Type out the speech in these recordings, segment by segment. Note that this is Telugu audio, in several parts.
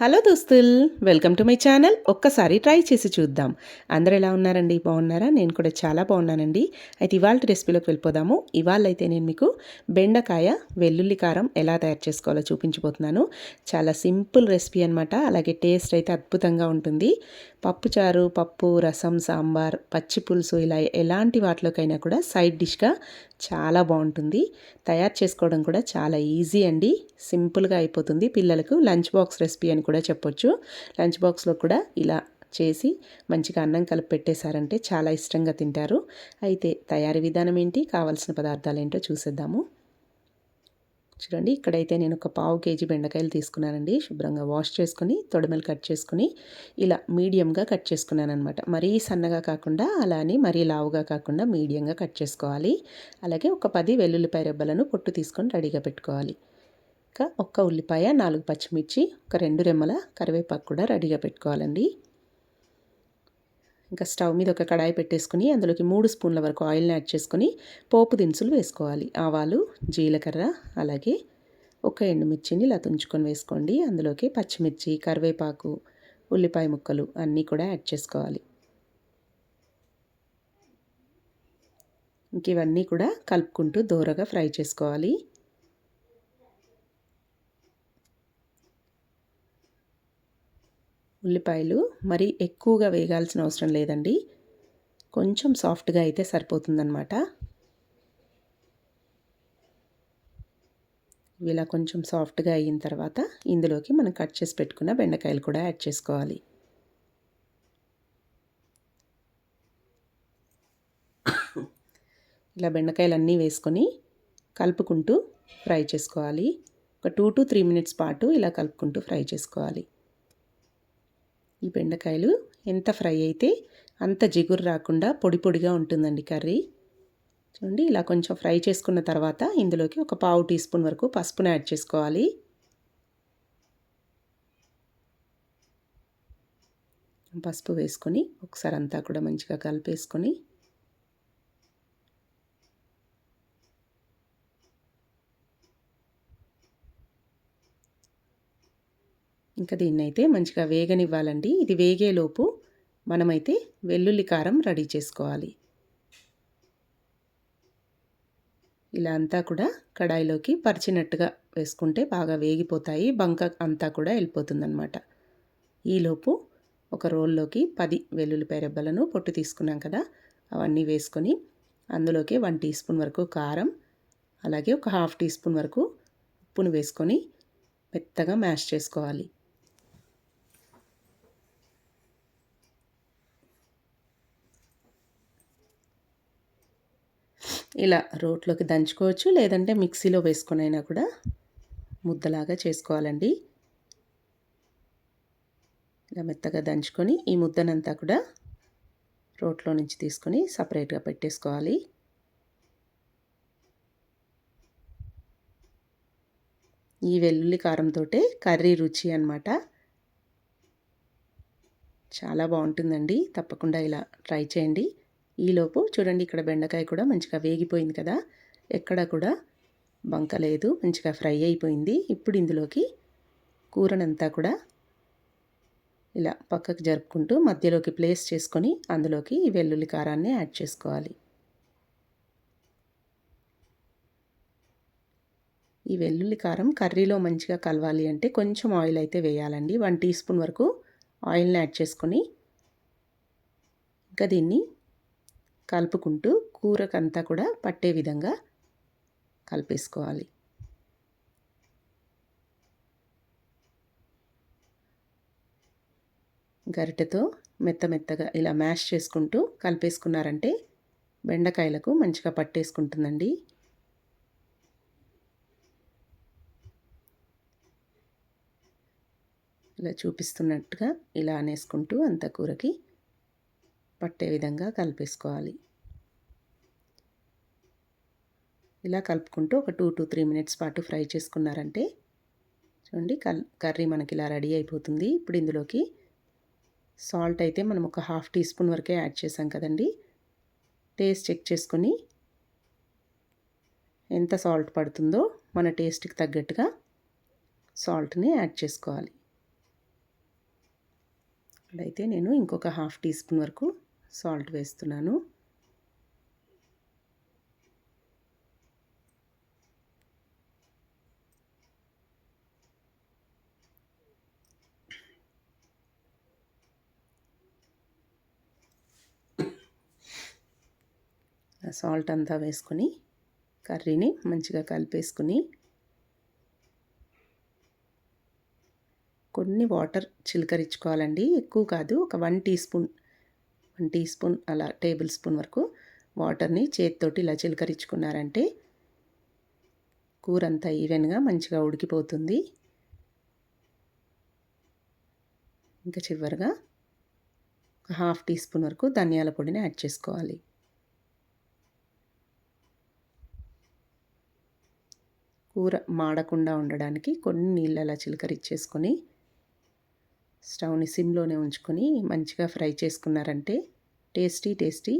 హలో దోస్తుల్ వెల్కమ్ టు మై ఛానల్. ఒక్కసారి ట్రై చేసి చూద్దాం. అందరు ఎలా ఉన్నారండి? బాగున్నారా? నేను కూడా చాలా బాగున్నానండి. అయితే ఇవాళ రెసిపీలోకి వెళ్ళిపోదాము. ఇవాళ అయితే నేను మీకు బెండకాయ వెల్లుల్లి కారం ఎలా తయారు చేసుకోవాలో చూపించబోతున్నాను. చాలా సింపుల్ రెసిపీ అనమాట అలాగే టేస్ట్ అయితే అద్భుతంగా ఉంటుంది. పప్పుచారు పప్పు రసం సాంబార్ పచ్చి పులుసు ఇలా ఎలాంటి వాటిలోకైనా కూడా సైడ్ డిష్గా చాలా బాగుంటుంది. తయారు చేసుకోవడం కూడా చాలా ఈజీ అండి. సింపుల్గా అయిపోతుంది. పిల్లలకు లంచ్ బాక్స్ రెసిపీ అని కూడా చెప్పొచ్చు. లంచ్ బాక్స్లో కూడా ఇలా చేసి మంచిగా అన్నం కలిపి పెట్టేశారంటే చాలా ఇష్టంగా తింటారు. అయితే తయారీ విధానం ఏంటి? కావాల్సిన పదార్థాలు ఏంటో చూసేద్దాము. చూడండి ఇక్కడైతే నేను ఒక పావు కేజీ బెండకాయలు తీసుకున్నానండి. శుభ్రంగా వాష్ చేసుకుని తొడమలు కట్ చేసుకుని ఇలా మీడియంగా కట్ చేసుకున్నాను అనమాట మరీ సన్నగా కాకుండా అలా అని మరీ లావుగా కాకుండా మీడియంగా కట్ చేసుకోవాలి. అలాగే ఒక పది వెల్లుల్లిపాయ రెబ్బలను పొట్టు తీసుకొని రెడీగా పెట్టుకోవాలి. ఇంకా ఒక్క ఉల్లిపాయ నాలుగు పచ్చిమిర్చి ఒక రెండు రెమ్మల కరివేపాకు కూడా రెడీగా పెట్టుకోవాలండి. ఇంకా స్టవ్ మీద ఒక కడాయి పెట్టేసుకుని అందులోకి మూడు స్పూన్ల వరకు ఆయిల్ని యాడ్ చేసుకొని పోపు దినుసులు వేసుకోవాలి. ఆవాలు జీలకర్ర అలాగే ఒక ఎండుమిర్చిని ఇలా తుంచుకొని వేసుకోండి. అందులోకి పచ్చిమిర్చి కరివేపాకు ఉల్లిపాయ ముక్కలు అన్నీ కూడా యాడ్ చేసుకోవాలి. ఇంక ఇవన్నీ కూడా కలుపుకుంటూ దూరగా ఫ్రై చేసుకోవాలి. ఉల్లిపాయలు మరీ ఎక్కువగా వేగాల్సిన అవసరం లేదండి. కొంచెం సాఫ్ట్గా అయితే సరిపోతుందన్నమాట. ఇలా కొంచెం సాఫ్ట్గా అయిన తర్వాత ఇందులోకి మనం కట్ చేసి పెట్టుకున్న బెండకాయలు కూడా యాడ్ చేసుకోవాలి. ఇలా బెండకాయలు అన్నీ వేసుకొని కలుపుకుంటూ ఫ్రై చేసుకోవాలి. ఒక టూ టు త్రీ మినిట్స్ పాటు ఇలా కలుపుకుంటూ ఫ్రై చేసుకోవాలి. ఈ బెండకాయలు ఎంత ఫ్రై అయితే అంత జిగురు రాకుండా పొడి పొడిగా ఉంటుందండి కర్రీ. చూడండి ఇలా కొంచెం ఫ్రై చేసుకున్న తర్వాత ఇందులోకి ఒక పావు టీ స్పూన్ వరకు పసుపును యాడ్ చేసుకోవాలి. పసుపు వేసుకొని ఒకసారి అంతా కూడా మంచిగా కలిపేసుకొని ఇంకా దీన్ని అయితే మంచిగా వేగనివ్వాలండి. ఇది వేగేలోపు మనమైతే వెల్లుల్లి కారం రెడీ చేసుకోవాలి. ఇలా అంతా కూడా కడాయిలోకి పరిచినట్టుగా వేసుకుంటే బాగా వేగిపోతాయి. బంక అంతా కూడా వెళ్ళిపోతుందన్నమాట. ఈలోపు ఒక రోల్లోకి పది వెల్లుల్లిపాయ రెబ్బలను పొట్టు తీసుకున్నాం కదా అవన్నీ వేసుకొని అందులోకి వన్ టీ స్పూన్ వరకు కారం అలాగే ఒక హాఫ్ టీ స్పూన్ వరకు ఉప్పును వేసుకొని మెత్తగా మ్యాష్ చేసుకోవాలి. ఇలా రోట్లోకి దంచుకోవచ్చు లేదంటే మిక్సీలో వేసుకునైనా కూడా ముద్దలాగా చేసుకోవాలండి. ఇలా మెత్తగా దంచుకొని ఈ ముద్దనంతా కూడా రోట్లో నుంచి తీసుకొని సపరేట్గా పెట్టేసుకోవాలి. ఈ వెల్లుల్లి కారంతో కర్రీ రుచి అనమాట చాలా బాగుంటుందండి. తప్పకుండా ఇలా ట్రై చేయండి. ఈలోపు చూడండి ఇక్కడ బెండకాయ కూడా మంచిగా వేగిపోయింది కదా. ఎక్కడ కూడా బంక లేదు మంచిగా ఫ్రై అయిపోయింది. ఇప్పుడు ఇందులోకి కూరనంతా కూడా ఇలా పక్కకు జరుపుకుంటూ మధ్యలోకి ప్లేస్ చేసుకొని అందులోకి ఈ వెల్లుల్లి కారాన్ని యాడ్ చేసుకోవాలి. ఈ వెల్లుల్లి కారం కర్రీలో మంచిగా కలవాలి అంటే కొంచెం ఆయిల్ అయితే వేయాలండి. వన్ టీ స్పూన్ వరకు ఆయిల్ని యాడ్ చేసుకొని ఇంకా దీన్ని కలుపుకుంటూ కూరకంతా కూడా పట్టే విధంగా కలిపేసుకోవాలి. గరిటెతో మెత్త మెత్తగా ఇలా మ్యాష్ చేసుకుంటూ కలిపేసుకున్నారంటే బెండకాయలకు మంచిగా పట్టేసుకుంటుందండి. ఇలా చూపిస్తున్నట్టుగా ఇలా అనేసుకుంటూ అంత కూరకి పట్టే విధంగా కలిపేసుకోవాలి. ఇలా కలుపుకుంటూ ఒక టూ టు త్రీ మినిట్స్ పాటు ఫ్రై చేసుకున్నారంటే చూడండి కల్ కర్రీ మనకి ఇలా రెడీ అయిపోతుంది. ఇప్పుడు ఇందులోకి సాల్ట్ అయితే మనం ఒక హాఫ్ టీ స్పూన్ వరకే యాడ్ చేసాం కదండి. టేస్ట్ చెక్ చేసుకొని ఎంత సాల్ట్ పడుతుందో మన టేస్ట్కి తగ్గట్టుగా సాల్ట్ని యాడ్ చేసుకోవాలి. ఇక్కడైతే నేను ఇంకొక హాఫ్ టీ స్పూన్ వరకు సాల్ట్ వేస్తున్నాను. సాల్ట్ అంతా వేసుకొని కర్రీని మంచిగా కలిపేసుకుని కొన్ని వాటర్ చిలకరించుకోవాలండి. ఎక్కువ కాదు ఒక one teaspoon one teaspoon అలా టేబుల్ స్పూన్ వరకు వాటర్ని చేతితోటి ఇలా చిలకరించుకున్నారంటే కూర అంతా ఈవెన్గా మంచిగా ఉడికిపోతుంది. ఇంకా చివరిగా హాఫ్ టీ స్పూన్ వరకు ధనియాల పొడిని యాడ్ చేసుకోవాలి. కూర మాడకుండా ఉండడానికి కొన్ని నీళ్ళు అలా చిలకరిచ్చేసుకొని స్టవ్ని సిమ్లోనే ఉంచుకొని మంచిగా ఫ్రై చేసుకున్నారంటే టేస్టీ టేస్టీ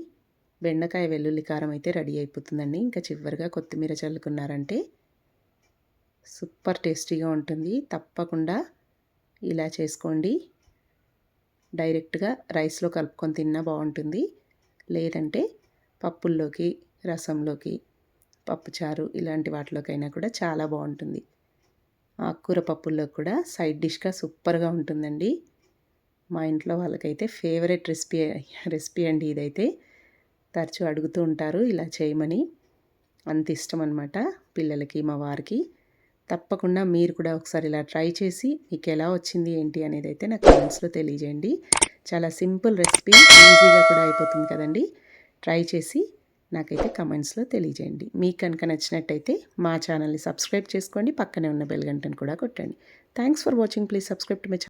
బెండకాయ వెల్లుల్లి కారం అయితే రెడీ అయిపోతుందండి. ఇంకా చివరిగా కొత్తిమీర చల్లుకున్నారంటే సూపర్ టేస్టీగా ఉంటుంది. తప్పకుండా ఇలా చేసుకోండి. డైరెక్ట్గా రైస్లో కలుపుకొని తిన్నా బాగుంటుంది. లేదంటే పప్పుల్లోకి రసంలోకి పప్పుచారు ఇలాంటి వాటిలోకైనా కూడా చాలా బాగుంటుంది. ఆకుకూర పప్పుల్లో కూడా సైడ్ డిష్గా సూపర్గా ఉంటుందండి. మా ఇంట్లో వాళ్ళకైతే ఫేవరెట్ రెసిపీ రెసిపీ అండి ఇదైతే. తరచూ అడుగుతూ ఉంటారు ఇలా చేయమని. అంత ఇష్టం అనమాట పిల్లలకి మా వారికి. తప్పకుండా మీరు కూడా ఒకసారి ఇలా ట్రై చేసి మీకు ఎలా వచ్చింది ఏంటి అనేది అయితే నాకు కామెంట్స్లో తెలియజేయండి. చాలా సింపుల్ రెసిపీ ఈజీగా కూడా అయిపోతుంది కదండి. ట్రై చేసి నాకైతే కమెంట్స్లో తెలియజేయండి. మీకు కనుక నచ్చినట్టయితే మా ఛానల్ని సబ్స్క్రైబ్ చేసుకోండి. పక్కనే ఉన్న బెల్ గంటను కూడా కొట్టండి. Thanks for watching. Please subscribe to my